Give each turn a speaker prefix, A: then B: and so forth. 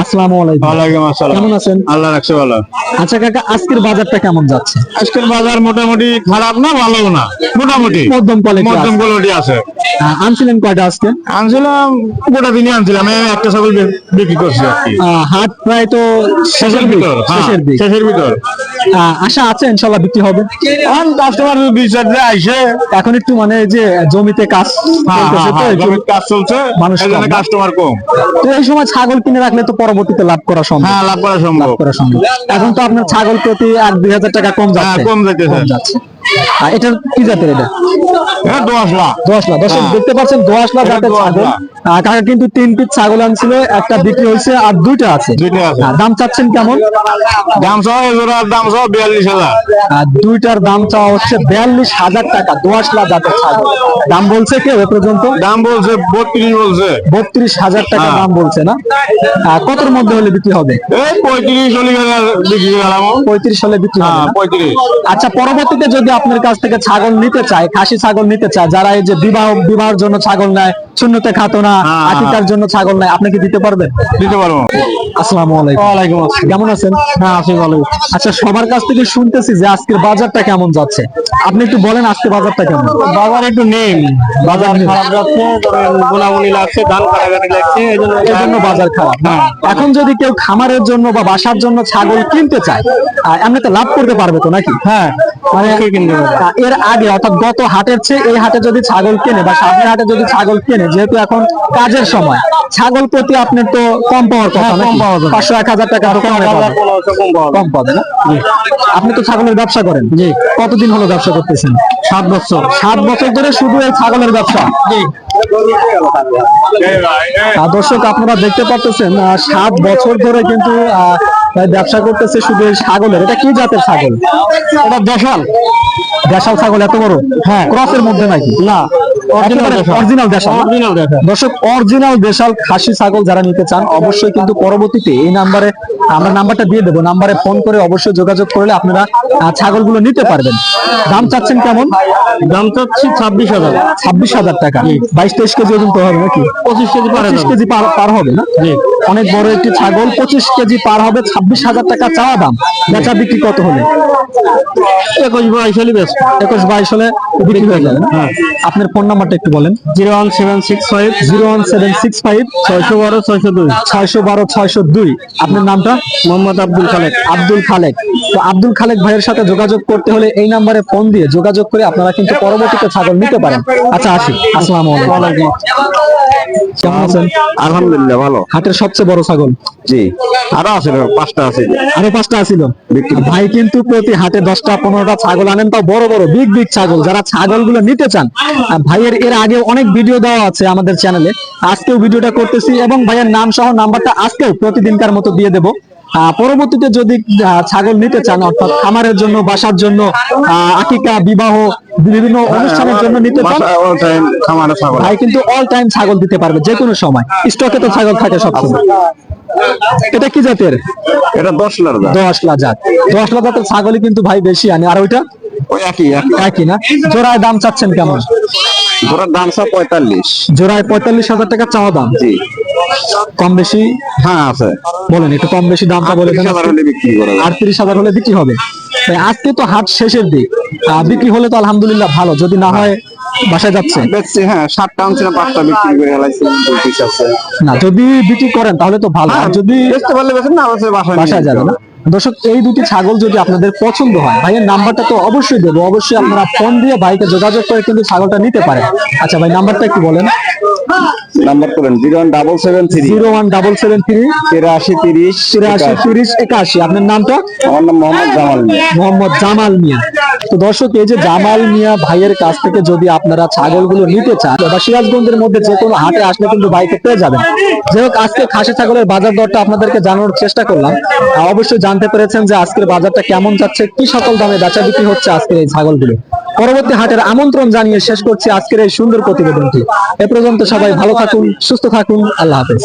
A: আসসালামু আলাইকুম।
B: ওয়ালাইকুম আসসালাম।
A: কেমন আছেন?
B: আল্লাহ রাখছে ভালো।
A: আচ্ছা কাকা আজকের বাজারটা কেমন যাচ্ছে?
B: আজকের বাজার মোটামুটি খারাপ না ভালো না। মোটামুটি।
A: মধ্যম কোয়ালিটি
B: মধ্যম কোয়ালিটি আছে।
A: আনছিলেন কয়টা আজকে?
B: আনছিলাম গোটা দিনই আনছিলাম। একটা ছাগল বিক্রি করছি আর কি।
A: আহ, হাট প্রায় তো
B: শেষের ভিতর হ্যাঁ,
A: শেষের
B: ভিতর।
A: আশা বিক্রি হবে?
B: এখন কাস্টমার দুই চার আইসে।
A: এখন একটু মানে যে জমিতে কাজ
B: হ্যাঁ, হ্যাঁ, কাজ চলছে
A: মানুষ
B: এই জন্য
A: কম। না?
B: কাস্টমার কম।
A: তো এই সময় ছাগল কিনে রাখলে তো পরবর্তীতে লাভ করা সম্ভব।
B: হ্যাঁ লাভ করা
A: লাভ
B: সম্ভব
A: করা সম্ভব। এখন তো আপনার ছাগল প্রতি এক দুই হাজার টাকা কম
B: হ্যাঁ
A: যাচ্ছে।
B: কম
A: যাচ্ছে। আর এটা কি জাতের এটা? দোয়াশলা দর্শক। দেখতে পাচ্ছেন দোয়াশলা জাতের ছাগল। কাকা কিন্তু তিন পিস ছাগল আনছিল একটা বিক্রি হয়েছে আর দুইটা আছে।
B: দুইটা আছে।
A: আহ, দাম চাচ্ছেন কেমন?
B: দাম সহ এজোড়ার দাম সহ বিয়াল্লিশ হাজার।
A: দুইটার দাম চাওয়া হচ্ছে বিয়াল্লিশ হাজার টাকা দোয়াশলা জাতের ছাগল। দাম বলছে এ পর্যন্ত?
B: দাম বলছে বত্রিশ বলছে।
A: বত্রিশ হাজার টাকা
B: হ্যাঁ।
A: দাম বলছে না? কতর মধ্যে হলে বিক্রি হবে?
B: পঁয়ত্রিশ হাজার বিক্রি
A: পঁয়ত্রিশ হলে বিক্রি হবে
B: হ্যাঁ পঁয়ত্রিশ।
A: আচ্ছা পরবর্তীতে যদি আপনার কাছ থেকে ছাগল নিতে চায় খাসি ছাগল নিতে চায় যারা এই যে বিবাহ বিবাহের জন্য ছাগল নেয় শূন্যতে খাতনা
B: হ্যাঁ,
A: আকিকার জন্য ছাগল নেয় আপনি কি দিতে পারবেন?
B: দিতে পারব।
A: আসসালামু আলাইকুম।
B: ওয়ালাইকুম আসসালাম।
A: কেমন আছেন? হ্যাঁ আছি ভালো। আচ্ছা সবার কাছ থেকে শুনতেছি যে আজকের বাজারটা কেমন যাচ্ছে। আপনি একটু বলেন আজকে বাজারটা কেমন?
B: বাজার একটু নেই।
A: বাজার
B: খারাপ যাচ্ছে গুনাগুনি লাগছে ধান কাটাকাটি লাগছে এই জন্য
A: বাজার খারাপ।
B: হ্যাঁ।
A: এখন যদি কেউ খামারের জন্য বা বাসার জন্য ছাগল কিনতে চায় এমনিতে লাভ করতে পারবে তো নাকি?
B: হ্যাঁ
A: মানে এর আগে অর্থাৎ গত হাটের চেয়ে এই হাটে যদি ছাগল কেনে বা সামনের হাটে যদি ছাগল কেনে যেহেতু এখন কাজের সময় ছাগল প্রতি আপনার তো কম পাওয়ার কথা
B: হ্যাঁ, কম পাওয়া যাবে।
A: পাঁচশো এক হাজার টাকা কমে পাবে। না? আপনি তো ছাগলের ব্যবসা করেন। জি। কতদিন হলো ব্যবসা করতেছেন? সাত বছর। সাত বছর ধরে শুধু এই ছাগলের ব্যবসা? জি। দর্শক আপনারা দেখতে পাচ্ছেন সাত বছর ধরে কিন্তু ব্যবসা করতেছে শুধু এই ছাগলের। এটা কি জাতের ছাগল? এটা দেশাল। দেশাল ছাগল এত বড়? হ্যাঁ। ক্রসের মধ্যে নাকি? না। অরিজিনাল দেশাল। দর্শক অরিজিনাল দেশাল খাসি ছাগল যারা নিতে চান অবশ্যই কিন্তু পরবর্তীতে এই নাম্বারে আমরা নাম্বারটা দিয়ে দেবো। নাম্বারে ফোন করে অবশ্যই যোগাযোগ করলে আপনারা ছাগল ছাগলগুলো নিতে পারবেন। দাম চাচ্ছেন কেমন?
B: দাম চাচ্ছি ছাব্বিশ হাজার।
A: ছাব্বিশ হাজার টাকা। বাইশ তেইশ কেজি ওজন তো হবে নাকি?
B: পঁচিশ কেজি পারে
A: পঁচিশ কেজি পার হবে না? অনেক বড় একটি ছাগল পঁচিশ কেজি পার হবে ছাব্বিশ হাজার টাকা চাওয়া দাম। বেচা বিক্রি কত হলে?
B: একুশ বাইশ হলে বেশ
A: একুশ বাইশ হলে বিক্রি হয়ে যাবে। না আপনার ফোন নাম্বারটা একটু বলেন।
B: Zero one seven six five.
A: Zero one seven six five.
B: ছয়শো বারো ছয়শো দুই।
A: ছয়শো বারো ছয়শো দুই। আপনার নামটা?
B: মোহাম্মদ আব্দুল খালেক।
A: আব্দুল খালেক। তো আব্দুল খালেক ভাইয়ের সাথে যোগাযোগ করতে হলে এই নাম্বারে ফোন দিয়ে যোগাযোগ করে আপনারা কিন্তু পরবর্তীতে ছাগল নিতে পারেন। আচ্ছা আসি। আসসালামু আলাইকুম। কেমন আছেন?
B: আলহামদুলিল্লাহ ভালো।
A: হাটের সবচেয়ে বড় ছাগল?
B: জি। আরও আছে পাঁচটা আছে।
A: আরও পাঁচটা আছিল ভাই কিন্তু প্রতি হাটে দশটা পনেরোটা ছাগল আনেন তাও বড় বড় বিগ বিগ ছাগল। যারা ছাগলগুলো নিতে চান ভাইয়ের এর আগে অনেক ভিডিও দেওয়া আছে আমাদের চ্যানেলে আজকেও ভিডিওটা করতেছি এবং ভাইয়ের নাম সহ নাম্বারটা আজকেও প্রতিদিনকার মতো দিয়ে দেবো। পরবর্তীতে যদি ছাগল নিতে চান অর্থাৎ খামারের জন্য বাসার জন্য আকিকা বিবাহ বিভিন্ন অনুষ্ঠানের জন্য নিতে চান ভাই কিন্তু অল টাইম ছাগল দিতে পারবে যে কোনো সময়। স্টকে তো ছাগল থাকে সবসময়। এটা কি জাতের?
B: এটা দশ লাখ
A: দশলা জাত। দশলা জাতের ছাগলই কিন্তু ভাই বেশি আনে। আর ওইটা?
B: ওই একই
A: না? জোড়ায় দাম চাচ্ছেন কেমন?
B: ওটার দাম সব পঁয়তাল্লিশ।
A: জোড়ায় পঁয়তাল্লিশ হাজার টাকা চাওয়া দাম।
B: জি।
A: কম বেশি
B: হ্যাঁ আছে।
A: বলেন একটু কম বেশি দামটা বলে দেন। আটত্রিশ হাজার হলে বিক্রি হবে। আজকে তো হাট শেষের দিক। বিক্রি হলে তো আলহামদুলিল্লাহ ভালো যদি না হয় বাসায় যাচ্ছে।
B: বেচছি হ্যাঁ সাতটা আনছি না পাঁচটা বিক্রি করে হেলাইছি পিস আছে
A: না যদি বিক্রি করেন তাহলে তো ভালো। আর যদি
B: বেচতে পারলে বেচেন না বাসায়
A: বাসায় যাবে না। দর্শক এই দুটি ছাগল যদি আপনাদের পছন্দ হয় ভাইয়ের নাম্বারটা তো অবশ্যই দেবো। অবশ্যই আপনারা ফোন দিয়ে ভাইকে যোগাযোগ করে কিন্তু ছাগলটা নিতে পারেন। আচ্ছা ভাই নাম্বারটা একটু বলেন।
B: নাম্বার করেন zero one double seven three.
A: Zero one double seven three.
B: তিরাশি তিরিশ
A: তিরাশি তিরিশ একাশি। আপনার নামটা?
B: আমার নাম মোহাম্মদ জামাল মিয়া।
A: মোহাম্মদ জামাল মিয়া। তো দর্শক এই যে জামাল মিয়া ভাইয়ের কাছ থেকে যদি আপনারা ছাগলগুলো নিতে চান বা সিরাজগঞ্জের মধ্যে যে কোনো হাটে আসলে কিন্তু বাইকে পেয়ে যাবেন। যাই হোক আজকে খাসি ছাগলের বাজার দরটা আপনাদেরকে জানানোর চেষ্টা করলাম। অবশ্যই জানতে পেরেছেন যে আজকের বাজারটা কেমন যাচ্ছে কি সকল দামে বেচা বিক্রি হচ্ছে আজকের এই ছাগলগুলো। পরবর্তী হাটের আমন্ত্রণ জানিয়ে শেষ করছি আজকের এই সুন্দর প্রতিবেদনটি। এ পর্যন্ত সবাই ভালো থাকুন, সুস্থ থাকুন, আল্লাহ হাফেজ।